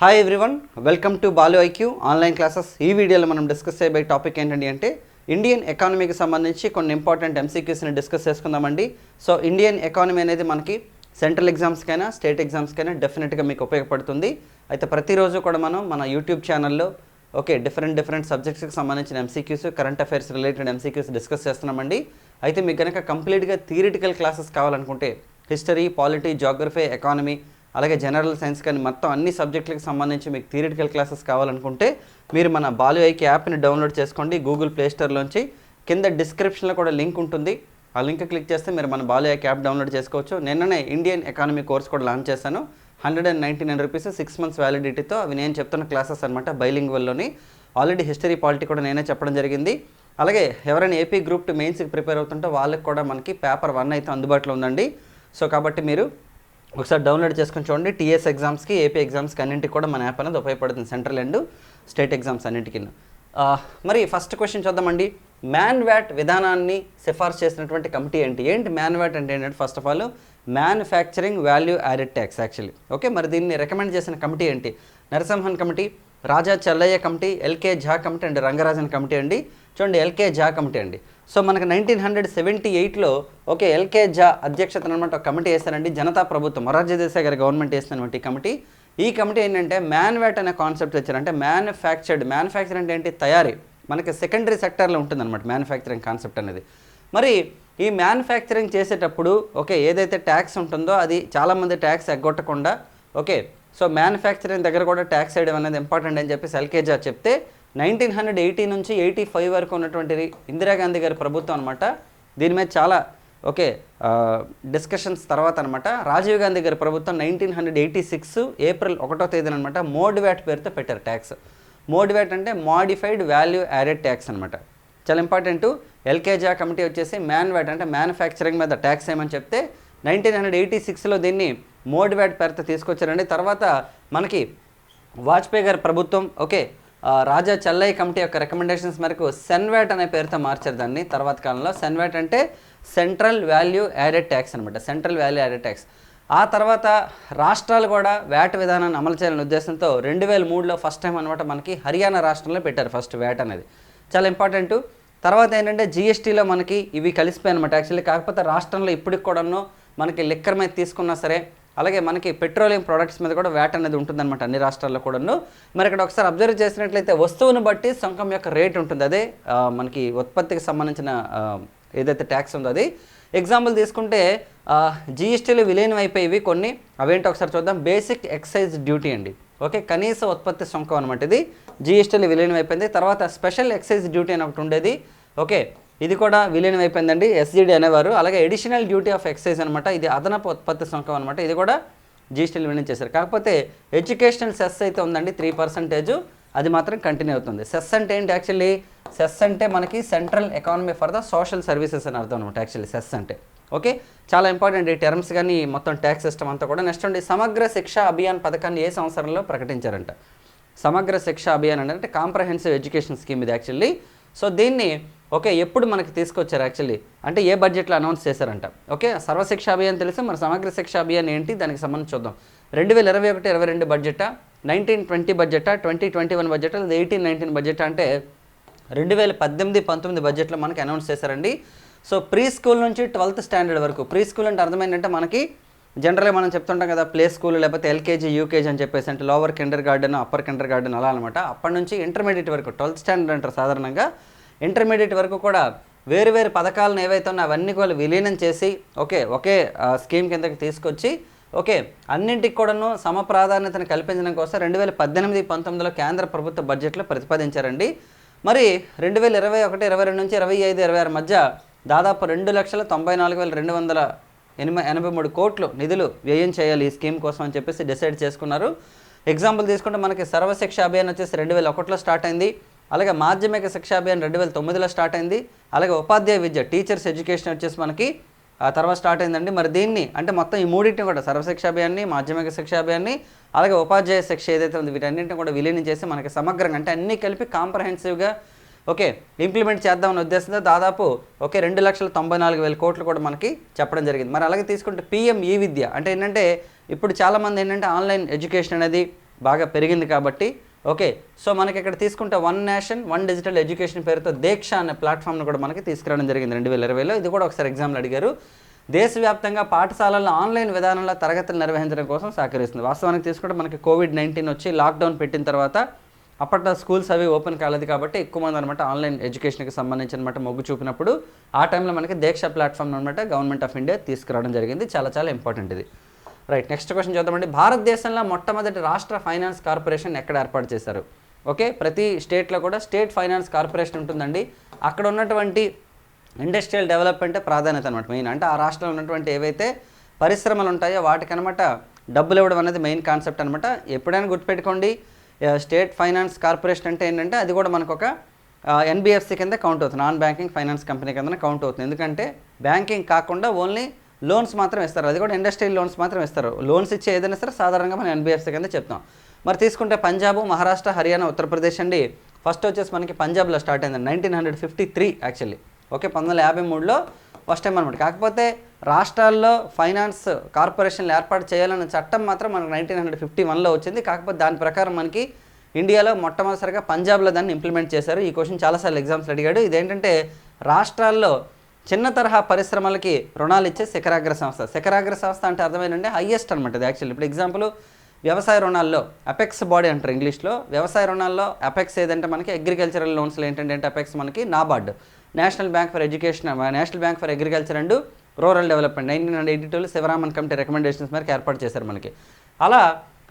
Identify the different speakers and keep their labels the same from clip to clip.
Speaker 1: Hi everyone welcome to Balu IQ online classes ఈ వీడియోలో మనం డిస్కస్ చేయబోయే టాపిక్ ఏంటండి అంటే ఇండియన్ ఎకానమీకి సంబంధించి కొన్ని ఇంపార్టెంట్ ఎంసీక్యూస్ని డిస్కస్ చేసుకుందామండి. సో ఇండియన్ ఎకానమీ అనేది మనకి సెంట్రల్ ఎగ్జామ్స్కైనా స్టేట్ ఎగ్జామ్స్కైనా డెఫినెట్గా మీకు ఉపయోగపడుతుంది. అయితే ప్రతిరోజు కూడా మనం మన యూట్యూబ్ ఛానల్లో ఓకే డిఫరెంట్ డిఫరెంట్ సబ్జెక్ట్స్కి సంబంధించిన MCQs current affairs related MCQs discuss చేస్తున్నామండి. అయితే మీకు కనుక కంప్లీట్గా థియరిటికల్ క్లాసెస్ కావాలనుకుంటే హిస్టరీ పాలిటీ జాగ్రఫీ ఎకానమీ అలాగే జనరల్ సైన్స్ కానీ మొత్తం అన్ని సబ్జెక్టులకు సంబంధించి మీకు థియరిటికల్ క్లాసెస్ కావాలనుకుంటే మీరు మన బాలు ఐకి యాప్ని డౌన్లోడ్ చేసుకోండి గూగుల్ ప్లేస్టోర్లోంచి కింద డిస్క్రిప్షన్లో కూడా లింక్ ఉంటుంది. ఆ లింక్ క్లిక్ చేస్తే మీరు మన బాలు ఐకి యాప్ డౌన్లోడ్ చేసుకోవచ్చు. నిన్ననే ఇండియన్ ఎకానమీ కోర్స్ కూడా లాంచ్ చేశాను. Hundred and ninety nine rupees six months వ్యాలిడిటీతో అవి నేను చెప్తున్న క్లాసెస్ అనమాట బైలింగ్వల్లోని. ఆల్రెడీ హిస్టరీ పాలిటీ కూడా నేనే చెప్పడం జరిగింది. అలాగే ఎవరైనా ఏపీ గ్రూప్ టూ మెయిన్స్కి ప్రిపేర్ అవుతుంటే వాళ్ళకి కూడా మనకి పేపర్ వన్ అయితే అందుబాటులో ఉందండి. సో కాబట్టి మీరు ఒకసారి డౌన్లోడ్ చేసుకొని చూడండి. టీఎస్ ఎగ్జామ్స్కి ఏపీ ఎగ్జామ్స్కి అన్నింటికి కూడా మన యాప్ అనేది ఉపయోగపడుతుంది సెంట్రల్ అండ్ స్టేట్ ఎగ్జామ్స్ అన్నింటికి. మరి ఫస్ట్ క్వశ్చన్ చూద్దామండి. మ్యాన్ వ్యాట్ విధానాన్ని సిఫార్సు చేసినటువంటి కమిటీ ఏంటి? ఏంటి మ్యాన్ వ్యాట్ అంటే ఏంటంటే first of all manufacturing value added tax actually okay మరి దీన్ని రికమెండ్ చేసిన కమిటీ ఏంటి? Narasimhan committee Raja Chelliah committee L K Jha committee and Rangarajan committee అండి. చూడండి ఎల్కే ఝా కమిటీ అండి. సో మనకు నైన్టీన్ హండ్రెడ్ సెవెంటీ ఎయిట్లో ఓకే ఎల్కే జా అధ్యక్షతన అనమాట ఒక కమిటీ వేస్తారండి. జనతా ప్రభుత్వం మొరార్జీ దేశాయ్ గారి గవర్నమెంట్ వేసినటువంటి కమిటీ. ఈ కమిటీ ఏంటంటే మ్యాన్వేట్ అనే కాన్సెప్ట్ వచ్చారు అంటే మ్యానుఫ్యాక్చర్డ్ మ్యానుఫ్యాక్చర్ అంటే ఏంటి? తయారీ. మనకి సెకండరీ సెక్టర్లో ఉంటుందన్నమాట మ్యానుఫ్యాక్చరింగ్ కాన్సెప్ట్ అనేది. మరి ఈ మ్యానుఫ్యాక్చరింగ్ చేసేటప్పుడు ఓకే ఏదైతే ట్యాక్స్ ఉంటుందో అది చాలామంది ట్యాక్స్ ఎగ్గొట్టకుండా ఓకే సో మ్యానుఫ్యాక్చరింగ్ దగ్గర కూడా ట్యాక్స్ వేయడం అనేది ఇంపార్టెంట్ అని చెప్పేసి ఎల్కేజా చెప్తే నైన్టీన్ హండ్రెడ్ ఎయిటీ నుంచి ఎయిటీ ఫైవ్ వరకు ఉన్నటువంటి ఇందిరాగాంధీ గారి ప్రభుత్వం అనమాట దీని మీద చాలా ఓకే డిస్కషన్స్ తర్వాత అనమాట రాజీవ్ గాంధీ గారి ప్రభుత్వం nineteen hundred eighty six April ఒకటో తేదీన అనమాట మోడ్ వ్యాట్ పేరుతో పెట్టారు ట్యాక్స్. మోడ్ వ్యాట్ అంటే మాడిఫైడ్ వాల్యూ యాడెడ్ ట్యాక్స్ అనమాట చాలా ఇంపార్టెంట్. ఎల్కేజా కమిటీ వచ్చేసి మ్యాన్ వ్యాట్ అంటే మ్యానుఫ్యాక్చరింగ్ మీద ట్యాక్స్ ఏమని చెప్తే నైన్టీన్ హండ్రెడ్ ఎయిటీ సిక్స్లో దీన్ని మోడ్ వ్యాట్ పేరుతో తీసుకొచ్చారండి. తర్వాత మనకి వాజ్పేయి గారి ప్రభుత్వం ఓకే రాజా చెల్లయ్య కమిటీ యొక్క రికమెండేషన్స్ మేరకు సెన్వేట్ అనే పేరుతో మార్చారు దాన్ని తర్వాత కాలంలో. సెన్వేట్ అంటే సెంట్రల్ వాల్యూ యాడెడ్ ట్యాక్స్ అనమాట సెంట్రల్ వాల్యూ యాడెడ్ ట్యాక్స్ ఆ తర్వాత రాష్ట్రాలు కూడా వ్యాట్ విధానాన్ని అమలు చేయాలనే ఉద్దేశంతో రెండు వేల మూడులో ఫస్ట్ టైం అనమాట మనకి హర్యానా రాష్ట్రంలో పెట్టారు ఫస్ట్ వ్యాట్ అనేది. చాలా ఇంపార్టెంట్ తర్వాత ఏంటంటే జిఎస్టీలో మనకి ఇవి కలిసిపోయాయి అనమాట యాక్చువల్లీ కాకపోతే రాష్ట్రంలో ఇప్పటికి కూడాను మనకి లిక్కర్ మీద తీసుకున్నా సరే అలాగే మనకి పెట్రోలియం ప్రొడక్ట్స్ మీద కూడా వ్యాట్ అనేది ఉంటుందన్నమాట అన్ని రాష్ట్రాల్లో కూడాను. మరి ఇక్కడ ఒకసారి అబ్జర్వ్ చేసినట్లయితే వస్తువును బట్టి సుంకం యొక్క రేట్ ఉంటుంది. అదే మనకి ఉత్పత్తికి సంబంధించిన ఏదైతే ట్యాక్స్ ఉందో అది. ఎగ్జాంపుల్ తీసుకుంటే జిఎస్టీలు విలీనం అయిపోయేవి కొన్ని. అవేంటో ఒకసారి చూద్దాం. బేసిక్ ఎక్సైజ్ డ్యూటీ అండి. ఓకే కనీస ఉత్పత్తి సుంకం అనమాట ఇది. జిఎస్టీలు విలీనం అయిపోయింది తర్వాత స్పెషల్ ఎక్సైజ్ డ్యూటీ అని ఒకటి ఉండేది. ఓకే ఇది కూడా విలీనం అయిపోయిందండి. ఎస్జిడి అనేవారు. అలాగే ఎడిషనల్ డ్యూటీ ఆఫ్ ఎక్సైజ్ అనమాట ఇది అదనపు ఉత్పత్తి సుంకం అనమాట ఇది కూడా జీఎస్టీలు విలీనం చేశారు. కాకపోతే ఎడ్యుకేషనల్ సెస్ అయితే ఉందండి. త్రీ పర్సెంటేజ్ అది మాత్రం కంటిన్యూ అవుతుంది. సెస్ అంటే ఏంటి యాక్చువల్లీ సెస్ అంటే మనకి central economy for the social services అని అర్థం అనమాట యాక్చువల్లీ సెస్ అంటే. ఓకే చాలా ఇంపార్టెంట్ ఈ టర్మ్స్ కానీ మొత్తం ట్యాక్స్ సిస్టమ్ అంతా కూడా. నెక్స్ట్ ఉండి సమగ్ర శిక్ష అభియాన్ పథకాన్ని ఏ సంవత్సరంలో ప్రకటించారంట? సమగ్ర శిక్ష అభియాన్ అంటే కాంప్రహెన్సివ్ ఎడ్యుకేషన్ స్కీమ్ ఇది యాక్చువల్లీ సో దీన్ని ఓకే ఎప్పుడు మనకి తీసుకొచ్చారు యాక్చువల్లీ అంటే ఏ బడ్జెట్లో అనౌన్స్ చేశారంట? ఓకే సర్వశిక్ష అభియాన్ తెలిస్తే మన సమగ్ర శిక్ష అభియాన్ ఏంటి? దానికి సంబంధించి చూద్దాం. రెండు వేల ఇరవై ఒకటి ఇరవై రెండు బడ్జెటా నైన్టీన్ ట్వంటీ బడ్జెటా ట్వంటీ ట్వంటీ వన్ బడ్జెట్ లేదా ఎయిటీన్ నైన్టీన్ బడ్జెట్ అంటే రెండు వేల పద్దెనిమిది పంతొమ్మిది బడ్జెట్లో మనకి అనౌన్స్ చేశారండి. సో ప్రీ స్కూల్ నుంచి ట్వెల్త్ స్టాండర్డ్ వరకు ప్రీ స్కూల్ అంటే అర్థమైందంటే మనకి జనరల్గా మనం చెప్తుంటాం కదా ప్లే స్కూల్ లేకపోతే ఎల్కేజీ యూకేజీ అని చెప్పేసి అంటే lower kindergarten upper kindergarten అలా అనమాట అప్పటి నుంచి ఇంటర్మీడియట్ వరకు ట్వెల్త్ స్టాండర్డ్ అంటారు సాధారణంగా. ఇంటర్మీడియట్ వరకు కూడా వేరు వేరు పథకాలను ఏవైతే ఉన్నాయో అవన్నీ కూడా విలీనం చేసి ఓకే ఒకే స్కీమ్ కిందకి తీసుకొచ్చి ఓకే అన్నింటికి కూడాను సమ ప్రాధాన్యతను కల్పించడం కోసం రెండు వేల పద్దెనిమిది పంతొమ్మిదిలో కేంద్ర ప్రభుత్వ బడ్జెట్లో ప్రతిపాదించారండి. మరి రెండు వేల ఇరవై ఒకటి ఇరవై రెండు నుంచి ఇరవై ఐదు ఇరవై ఆరు మధ్య దాదాపు రెండు లక్షల తొంభై నాలుగు వేల రెండు వందల ఎనభై ఎనభై మూడు కోట్లు నిధులు వ్యయం చేయాలి ఈ స్కీమ్ కోసం అని చెప్పేసి డిసైడ్ చేసుకున్నారు. ఎగ్జాంపుల్ తీసుకుంటే మనకి సర్వశిక్ష అభియాన్ వచ్చేసి రెండు వేల ఒకటిలో స్టార్ట్ అయింది. అలాగే మాధ్యమిక శిక్ష అభియాన్ రెండు వేల తొమ్మిదిలో స్టార్ట్ అయింది. అలాగే ఉపాధ్యాయ విద్య టీచర్స్ ఎడ్యుకేషన్ వచ్చేసి మనకి ఆ తర్వాత స్టార్ట్ అయిందండి. మరి దీన్ని అంటే మొత్తం ఈ మూడింటిని కూడా సర్వశిక్ష అభియాన్ని మాధ్యమిక శిక్ష అభియాన్ని అలాగే ఉపాధ్యాయ శిక్ష ఏదైతే ఉంది వీటన్నింటిని కూడా విలీనం చేసి మనకి సమగ్రంగా అంటే అన్నీ కలిపి కాంప్రహెన్సివ్గా ఓకే ఇంప్లిమెంట్ చేద్దామనే ఉద్దేశంతో దాదాపు ఓకే రెండు లక్షల తొంభై నాలుగు వేల కోట్లు కూడా మనకి చెప్పడం జరిగింది. మరి అలాగే తీసుకుంటే పిఎం ఈ విద్య అంటే ఏంటంటే ఇప్పుడు చాలామంది ఏంటంటే ఆన్లైన్ ఎడ్యుకేషన్ అనేది బాగా పెరిగింది కాబట్టి ఓకే సో మనకి ఇక్కడ తీసుకుంటే one nation one digital education పేరుతో దీక్ష అనే ప్లాట్ఫామ్ను కూడా మనకి తీసుకురావడం జరిగింది రెండు వేల ఇరవైలో. ఇది కూడా ఒకసారి ఎగ్జామ్లు అడిగారు. దేశవ్యాప్తంగా పాఠశాలల్లో ఆన్లైన్ విధానంలో తరగతులు నిర్వహించడం కోసం సహకరిస్తుంది. వాస్తవానికి తీసుకుంటే మనకి కోవిడ్ నైన్టీన్ వచ్చి లాక్డౌన్ పెట్టిన తర్వాత అప్పట్లో స్కూల్స్ అవి ఓపెన్ కాలేదు కాబట్టి ఎక్కువ మంది అనమాట ఆన్లైన్ ఎడ్యుకేషన్కి సంబంధించి అనమాట మొగ్గు చూపినప్పుడు ఆ టైంలో మనకి దీక్ష ప్లాట్ఫామ్ అనమాట గవర్నమెంట్ ఆఫ్ ఇండియా తీసుకురావడం జరిగింది. చాలా చాలా ఇంపార్టెంట్ ఇది. రైట్ నెక్స్ట్ క్వశ్చన్ చూద్దామండి. భారతదేశంలో మొట్టమొదటి రాష్ట్ర ఫైనాన్స్ కార్పొరేషన్ ఎక్కడ ఏర్పాటు చేశారు? ఓకే ప్రతి స్టేట్లో కూడా స్టేట్ ఫైనాన్స్ కార్పొరేషన్ ఉంటుందండి. అక్కడ ఉన్నటువంటి ఇండస్ట్రియల్ డెవలప్మెంట్ ప్రాధాన్యత అనమాట మెయిన్ అంటే ఆ రాష్ట్రంలో ఉన్నటువంటి ఏవైతే పరిశ్రమలు ఉంటాయో వాటికి అనమాట డబ్బులు ఇవ్వడం అనేది మెయిన్ కాన్సెప్ట్ అనమాట ఎప్పుడైనా గుర్తుపెట్టుకోండి. స్టేట్ ఫైనాన్స్ కార్పొరేషన్ అంటే ఏంటంటే అది కూడా మనకు ఒక ఎన్బిఎఫ్సి కింద కౌంట్ అవుతుంది. నాన్ బ్యాంకింగ్ ఫైనాన్స్ కంపెనీ కింద కౌంట్ అవుతుంది. ఎందుకంటే బ్యాంకింగ్ కాకుండా ఓన్లీ లోన్స్ మాత్రం ఇస్తారు. అది కూడా ఇండస్ట్రియల్ లోన్స్ మాత్రం ఇస్తారు. లోన్స్ ఇచ్చే ఏదైనా సరే సాధారణంగా మనం ఎన్బిఎఫ్సి కింద చెప్తాం. మరి తీసుకుంటే పంజాబ్ మహారాష్ట్ర హర్యానా ఉత్తరప్రదేశ్ అండి. ఫస్ట్ వచ్చేసి మనకి పంజాబ్లో స్టార్ట్ అయింది. Nineteen hundred fifty three actually. Okay పంతొమ్మిది వందల యాభై మూడులో ఫస్ట్ టైం అనమాట కాకపోతే రాష్ట్రాల్లో ఫైనాన్స్ కార్పొరేషన్లు ఏర్పాటు చేయాలన్న చట్టం మాత్రం మనకు నైన్టీన్ హండ్రెడ్ ఫిఫ్టీ వన్లో వచ్చింది. కాకపోతే దాని ప్రకారం మనకి ఇండియాలో మొట్టమొదటిసారిగా పంజాబ్లో దాన్ని ఇంప్లిమెంట్ చేశారు. ఈ క్వశ్చన్ చాలాసార్లు ఎగ్జామ్స్ అడిగాడు. ఇదేంటంటే రాష్ట్రాల్లో చిన్న తరహా పరిశ్రమలకి రుణాలు ఇచ్చే శిఖరాగ్ర సంస్థ. శిఖరాగ్ర సంస్థ అంటే అర్థమైందంటే హయ్యెస్ట్ అనమాట యాక్చువల్లీ ఇప్పుడు ఎగ్జాంపుల్ వ్యవసాయ రుణాల్లో అపెక్స్ బాడీ అంటారు ఇంగ్లీష్లో వ్యవసాయ రుణాల్లో అపెక్స్ ఏదంటే మనకి అగ్రికల్చరల్ లోన్స్లో ఏంటంటే అపెక్స్ మనకి NABARD national bank for education national bank for agriculture and rural development. Nineteen hundred eighty టూలో శివరామన్ కమిటీ రికమెండేషన్స్ మేరకు ఏర్పాటు చేశారు మనకి. అలా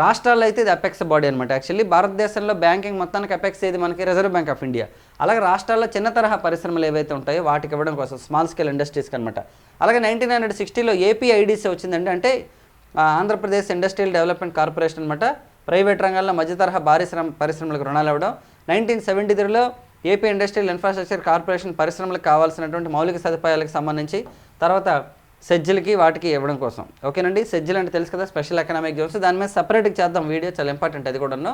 Speaker 1: రాష్ట్రాల్లో అయితే ఇది అపెక్స్ బాడీ అనమాట యాక్చువల్లీ భారతదేశంలో బ్యాంకింగ్ మొత్తానికి అపెక్స్ ఏది మనకి రిజర్వ్ బ్యాంక్ ఆఫ్ ఇండియా. అలాగే రాష్ట్రాల్లో చిన్న తరహా పరిశ్రమలు ఏవైతే ఉంటాయో వాటికి ఇవ్వడం కోసం స్మాల్ స్కేల్ ఇండస్ట్రీస్కి అనమాట అలాగే నైన్టీన్ హండ్రెడ్ సిక్స్టీలో ఏపీ ఐడిసి వచ్చిందంటే అంటే ఆంధ్రప్రదేశ్ ఇండస్ట్రియల్ డెవలప్మెంట్ కార్పొరేషన్ అనమాట ప్రైవేట్ రంగాల్లో మధ్య తరహా భారీ శ్రమ పరిశ్రమలకు రుణాలు ఇవ్వడం. నైన్టీన్ సెవెంటీ త్రీలో ఏపీ ఇండస్ట్రియల్ ఇన్ఫ్రాస్ట్రక్చర్ కార్పొరేషన్ పరిశ్రమలకు కావాల్సినటువంటి మౌలిక సదుపాయాలకు సంబంధించి తర్వాత సెజ్జిల్కి వాటికి ఇవ్వడం కోసం. ఓకేనండి? సెజ్జిల్ అంటే తెలుసు కదా స్పెషల్ ఎకనామిక్ జోన్స్ దాని మీద సపరేట్గా చేద్దాం వీడియో చాలా ఇంపార్టెంట్ అది కూడాను.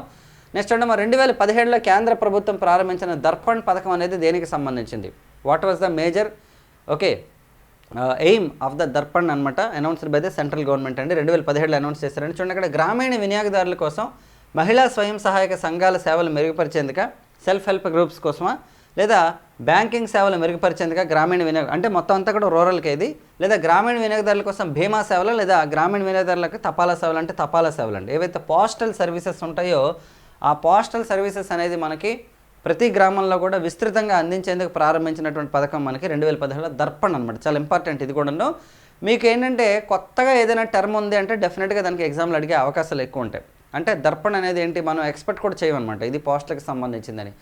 Speaker 1: నెక్స్ట్ అంటే మా రెండు వేల పదిహేడులో కేంద్ర ప్రభుత్వం ప్రారంభించిన దర్పణ్ పథకం అనేది దేనికి సంబంధించింది? What was the major okay aim of the Darpan అనమాట announced by the central government అండి. రెండు వేల పదిహేడులో అనౌన్స్ చేశారండి. చూడండి అక్కడ గ్రామీణ వినియోగదారుల కోసం మహిళా స్వయం సహాయక సంఘాల సేవలు మెరుగుపరిచేందుక సెల్ఫ్ హెల్ప్ గ్రూప్స్ కోసమా? లేదా బ్యాంకింగ్ సేవలు మెరుగుపరిచేందుకు గ్రామీణ వినియోగ అంటే మొత్తం అంతా కూడా రూరల్కి ఇది. లేదా గ్రామీణ వినియోగదారుల కోసం బీమా సేవలు లేదా గ్రామీణ వినియోగదారులకు తపాలా సేవలు అంటే తపాలా సేవలు అండి. ఏవైతే పోస్టల్ సర్వీసెస్ ఉంటాయో ఆ పోస్టల్ సర్వీసెస్ అనేది మనకి ప్రతి గ్రామంలో కూడా విస్తృతంగా అందించేందుకు ప్రారంభించినటువంటి పథకం మనకి రెండు వేల పదిహేడులో దర్పణ్ అనమాట చాలా ఇంపార్టెంట్ ఇది కూడాను. మీకు ఏంటంటే కొత్తగా ఏదైనా టర్మ్ ఉంది అంటే డెఫినెట్గా దానికి ఎగ్జామ్లు అడిగే అవకాశాలు ఎక్కువ ఉంటాయి. అంటే దర్పణ్ అనేది ఏంటి? మనం ఎక్స్పెక్ట్ కూడా చేయమన్నమాట. ఇది పోస్టులకు సంబంధించిందని.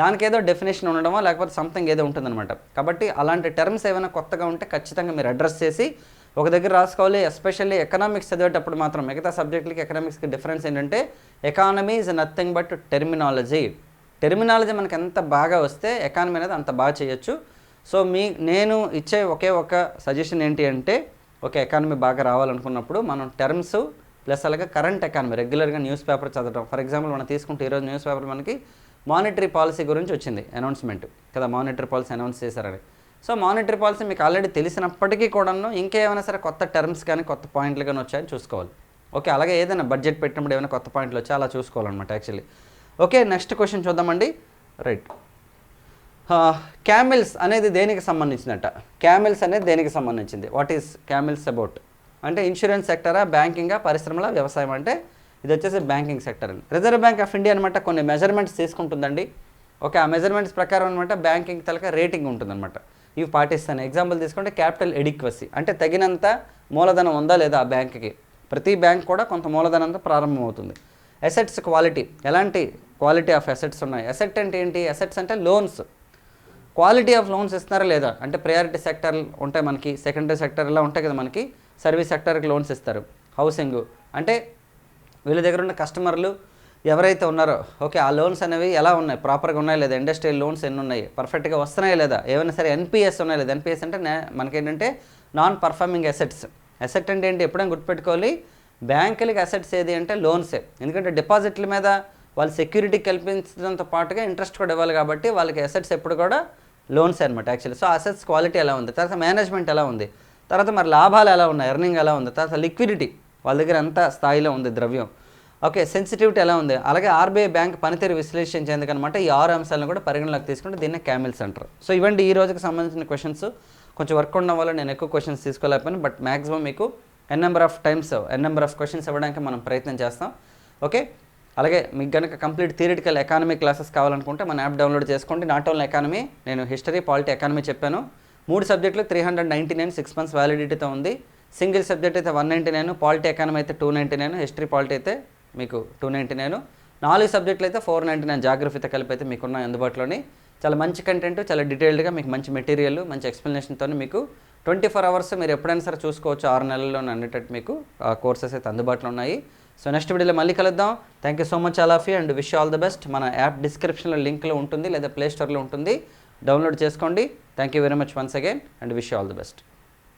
Speaker 1: దానికి ఏదో డెఫినేషన్ ఉండడమో లేకపోతే సంథింగ్ ఏదో ఉంటుందన్నమాట. కాబట్టి అలాంటి టర్మ్స్ ఏమైనా కొత్తగా ఉంటే ఖచ్చితంగా మీరు అడ్రస్ చేసి ఒక దగ్గర రాసుకోవాలి. ఎస్పెషల్లీ ఎకనామిక్స్ చదివేటప్పుడు మాత్రం మిగతా సబ్జెక్టులకి ఎకనామిక్స్కి డిఫరెన్స్ ఏంటంటే economy is nothing but terminology terminology మనకి ఎంత బాగా వస్తే ఎకానమీ అనేది అంత బాగా చేయొచ్చు. సో మీ నేను ఇచ్చే ఒకే ఒక సజెషన్ ఏంటి అంటే ఒక ఎకానమీ బాగా రావాలనుకున్నప్పుడు మనం టర్మ్స్ ప్లస్ అలాగే కరెంట్ ఎకానమీ రెగ్యులర్గా న్యూస్ పేపర్ చదవడం ఫర్ ఎగ్జాంపుల్ మనం తీసుకుంటే ఈరోజు న్యూస్ పేపర్ మనకి మానిటరీ పాలసీ గురించి వచ్చింది అనౌన్స్మెంట్ కదా మానిటరీ పాలసీ అనౌన్స్ చేశారని సో మానిటరీ పాలసీ మీకు ఆల్రెడీ తెలిసినప్పటికీ కూడాను ఇంకేమైనా సరే కొత్త టర్మ్స్ కానీ కొత్త పాయింట్లు కానీ వచ్చాయని చూసుకోవాలి. ఓకే అలాగే ఏదైనా బడ్జెట్ పెట్టినప్పుడు ఏమైనా కొత్త పాయింట్లు వచ్చా అలా చూసుకోవాలన్నమాట యాక్చువల్లీ ఓకే నెక్స్ట్ క్వశ్చన్ చూద్దామండి. రైట్ క్యామిల్స్ అనేది దేనికి సంబంధించినట్ట క్యామిల్స్ అనేది దేనికి సంబంధించింది? వాట్ ఈస్ క్యామిల్స్ అబౌట్ అంటే ఇన్సూరెన్స్ సెక్టరా బ్యాంకింగా పరిశ్రమల వ్యవసాయం అంటే ఇది వచ్చేసి బ్యాంకింగ్ సెక్టర్ అండి. రిజర్వ్ బ్యాంక్ ఆఫ్ ఇండియా అనమాట కొన్ని మెజర్మెంట్స్ తీసుకుంటుందండి. ఓకే ఆ మెజర్మెంట్స్ ప్రకారం అనమాట బ్యాంకింగ్ తలక రేటింగ్ ఉంటుందన్నమాట. ఇవి పాటిస్తాను. ఎగ్జాంపుల్ తీసుకుంటే క్యాపిటల్ ఎడిక్వసీ అంటే తగినంత మూలధనం ఉందా లేదా ఆ బ్యాంక్కి? ప్రతి బ్యాంక్ కూడా కొంత మూలధనంతో ప్రారంభమవుతుంది. అసెట్స్ క్వాలిటీ ఎలాంటి క్వాలిటీ ఆఫ్ అసెట్స్ ఉన్నాయి? అసెట్ అంటే ఏంటి? అసెట్స్ అంటే లోన్స్ క్వాలిటీ ఆఫ్ లోన్స్ ఇస్తున్నారా లేదా? అంటే ప్రయారిటీ సెక్టర్ ఉంటాయి మనకి. సెకండరీ సెక్టర్ ఇలా ఉంటాయి కదా మనకి. సర్వీస్ సెక్టర్కి లోన్స్ ఇస్తారు. హౌసింగ్ అంటే వీళ్ళ దగ్గర ఉన్న కస్టమర్లు ఎవరైతే ఉన్నారో ఓకే ఆ లోన్స్ అనేవి ఎలా ఉన్నాయి? ప్రాపర్గా ఉన్నాయి లేదా? ఇండస్ట్రియల్ లోన్స్ ఎన్ని ఉన్నాయి? పర్ఫెక్ట్గా వస్తున్నాయి లేదా? ఏమైనా సరే ఎన్పిఎస్ ఉన్నాయి లేదా? ఎన్పిఎస్ అంటే నే- మనకేంటంటే నాన్ పర్ఫార్మింగ్ అసెట్స్ అసెట్ అంటే ఏంటి? ఎప్పుడైనా గుర్తుపెట్టుకోవాలి. బ్యాంకులకి అసెట్స్ ఏది అంటే లోన్సే ఎందుకంటే డిపాజిట్ల మీద వాళ్ళు సెక్యూరిటీ కల్పించడంతో పాటుగా ఇంట్రెస్ట్ కూడా ఇవ్వాలి కాబట్టి వాళ్ళకి అసెట్స్ ఎప్పుడు కూడా లోన్స్ అనమాట యాక్చువల్లీ సో అసెట్స్ క్వాలిటీ ఎలా ఉంది? తర్వాత మేనేజ్మెంట్ ఎలా ఉంది? తర్వాత మరి లాభాలు ఎలా ఉన్నాయి? ఎర్నింగ్ ఎలా ఉంది? తర్వాత లిక్విడిటీ వాళ్ళ దగ్గర ఎంత స్థాయిలో ఉంది ద్రవ్యం. ఓకే సెన్సిటివిటీ ఎలా ఉంది? అలాగే ఆర్బీఐ బ్యాంక్ పనితీరు విశ్లేషించేందుకనమాట ఈ ఆరు అంశాలను కూడా పరిగణలోకి తీసుకుంటే దీన్ని క్యామిల్స్ అంటారు. సో ఇవ్వండి ఈ రోజుకి సంబంధించిన క్వశ్చన్స్ కొంచెం వర్క్ ఉండడం వల్ల నేను ఎక్కువ క్వశ్చన్స్ తీసుకోలేకపోయాను బట్ మ్యాక్సిమం మీకు n number of times n number of questions ఇవ్వడానికి మనం ప్రయత్నం చేస్తాం. ఓకే? అలాగే మీకు కనుక కంప్లీట్ థియరిటికల్ ఎకానమీ క్లాసెస్ కావాలనుకుంటే మన యాప్ డౌన్లోడ్ చేసుకోండి. నాట్ ఓన్లీ ఎకానమీ నేను హిస్టరీ పాలిటీ ఎకానమీ చెప్పాను. మూడు సబ్జెక్టులు three hundred ninety nine six months వ్యాలిడిటీతో ఉంది. సింగిల్ సబ్జెక్ట్ అయితే one ninety nine polity economy అయితే two ninety nine history polity అయితే మీకు టూ నైంటీ నైన్. నాలుగు సబ్జెక్టులు అయితే ఫోర్ నైంటీ నైన్ జాగ్రఫీతో కలిపి అయితే మీకున్న అందుబాటులోని. చాలా మంచి కంటెంట్ చాలా డీటెయిల్డ్గా మీకు మంచి మెటీరియల్ మంచి ఎక్స్ప్లెనేషన్తో మీకు ట్వంటీ ఫోర్ అవర్స్ మీరు ఎప్పుడైనా సరే చూసుకోవచ్చు. ఆరు నెలల్లో అనేటట్టు మీకు కోర్సెస్ అయితే అందుబాటులో ఉన్నాయి. సో నెక్స్ట్ వీడియోలో మళ్ళీ కలుద్దాం. Thank you so much all and wish all the best మన యాప్ డిస్క్రిప్షన్లో లింక్లో ఉంటుంది లేదా ప్లే స్టోర్లో ఉంటుంది. డౌన్లోడ్ చేసుకోండి. Thank you very much once again and wish all the best